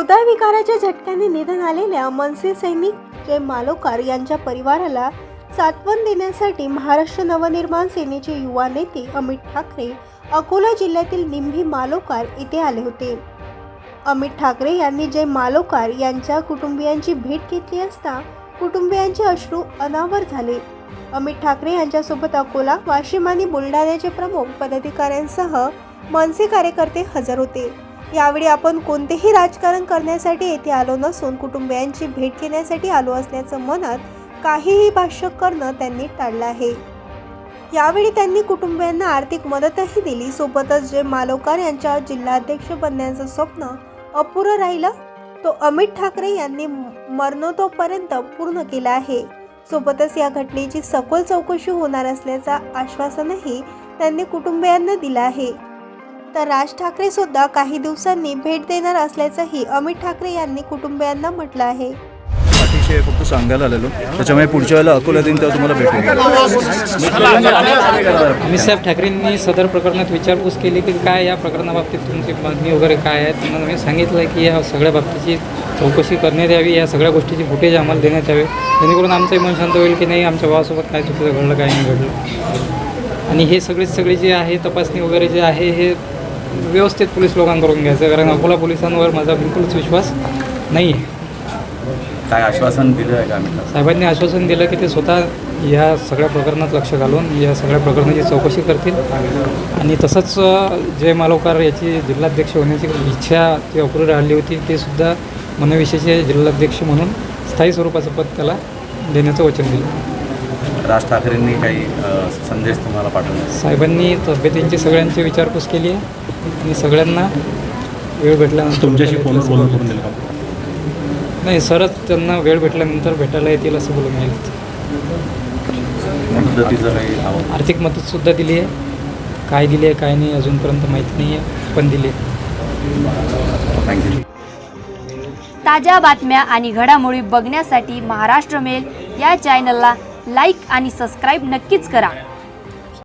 हृदयविकाराच्या झटक्याने निधन आलेल्या मनसे सैनिक जय मालोकार यांच्या परिवाराला सात्वन देण्यासाठी महाराष्ट्र नवनिर्माण सेनेचे युवा नेते अमित ठाकरे अकोला जिल्ह्यातील निंभी मालोकार इथे आले होते. अमित ठाकरे यांनी जय मालोकार यांच्या कुटुंबियांची भेट घेतली असता कुटुंबियांचे अश्रू अनावर झाले. अमित ठाकरे यांच्यासोबत अकोला वाशिम आणि बुलढाण्याचे प्रमुख पदाधिकाऱ्यांसह मनसे कार्यकर्ते हजर होते. यावेळी आपण कोणतेही राजकारण करण्यासाठी येथे आलो नसून कुटुंबियांची भेट घेण्यासाठी आलो असल्याचं म्हणत काहीही भाष्य करणं त्यांनी टाळलं आहे. यावेळी त्यांनी कुटुंबियांना आर्थिक मदतही दिली. सोबतच जे मालोकार यांच्या जिल्हाध्यक्ष बनण्याचं स्वप्न अपुरं राहिलं तो अमित ठाकरे यांनी मरणोतोपर्यंत पूर्ण केलं आहे. सोबतच या घटनेची सखोल चौकशी होणार असल्याचं आश्वासनही त्यांनी कुटुंबियांना दिलं आहे. तर राज ठाकरे सुद्धा काही दिवसांनी भेट देणार असल्याचंही अमित ठाकरे यांनी कुटुंबियांना म्हटलं आहे. पाठीशी फक्त सांगायला आलेलो. त्याच्यामुळे पुढच्या वेळेला अकोला दिन तेव्हा तुम्हाला भेटेल अमित साहेब ठाकरेंनी सदर प्रकरणात विचारपूस केली की काय या प्रकरणाबाबतीत तुमची मागणी वगैरे काय आहे? त्यांना मी सांगितलं की या सगळ्या बाबतीची चौकशी करण्यात यावी. या सगळ्या गोष्टीची फुटेज आम्हाला देण्यात यावे. जेणेकरून आमचंही मन शांत होईल की नाही आमच्या भावासोबत काय चुकीचं घडलं काय नाही घडलं. आणि हे सगळे सगळे जे आहे तपासणी वगैरे जे आहे हे व्यवस्थित पोलीस लोकांकडून घ्यायचं कारण अकोला पोलिसांवर माझा बिलकुलच विश्वास नाही आहे काय आश्वासन दिलं आहे का आम्ही? साहेबांनी आश्वासन दिलं की ते स्वतः या सगळ्या प्रकरणात लक्ष घालून या सगळ्या प्रकरणाची चौकशी करतील. आणि तसंच जय मालोकार याची जिल्हाध्यक्ष होण्याची इच्छा जी अपुरी राहिली होती ते सुद्धा मनविषयीचे जिल्हाध्यक्ष म्हणून स्थायी स्वरूपाचं पद त्याला देण्याचं वचन दिलं. राज ठाकरेंनी काही संदेश तुम्हाला पाठवला? साहेबांनी तब्येतींची सगळ्यांची विचारपूस केली आहे. आणि सगळ्यांना वेळ भेटल्यानंतर तुमच्याशी फोनवर बोलून करून दिलं का? नाही सरच त्यांना वेळ भेटल्यानंतर भेटायला येतील असं बोलून येईल आर्थिक मदतसुद्धा दिली आहे. काय दिली आहे काय नाही अजूनपर्यंत माहिती नाही आहे पण दिली आहे. ताज्या बातम्या आणि घडामोडी बघण्यासाठी महाराष्ट्र मेल या चॅनलला लाईक आणि सबस्क्राईब नक्कीच करा.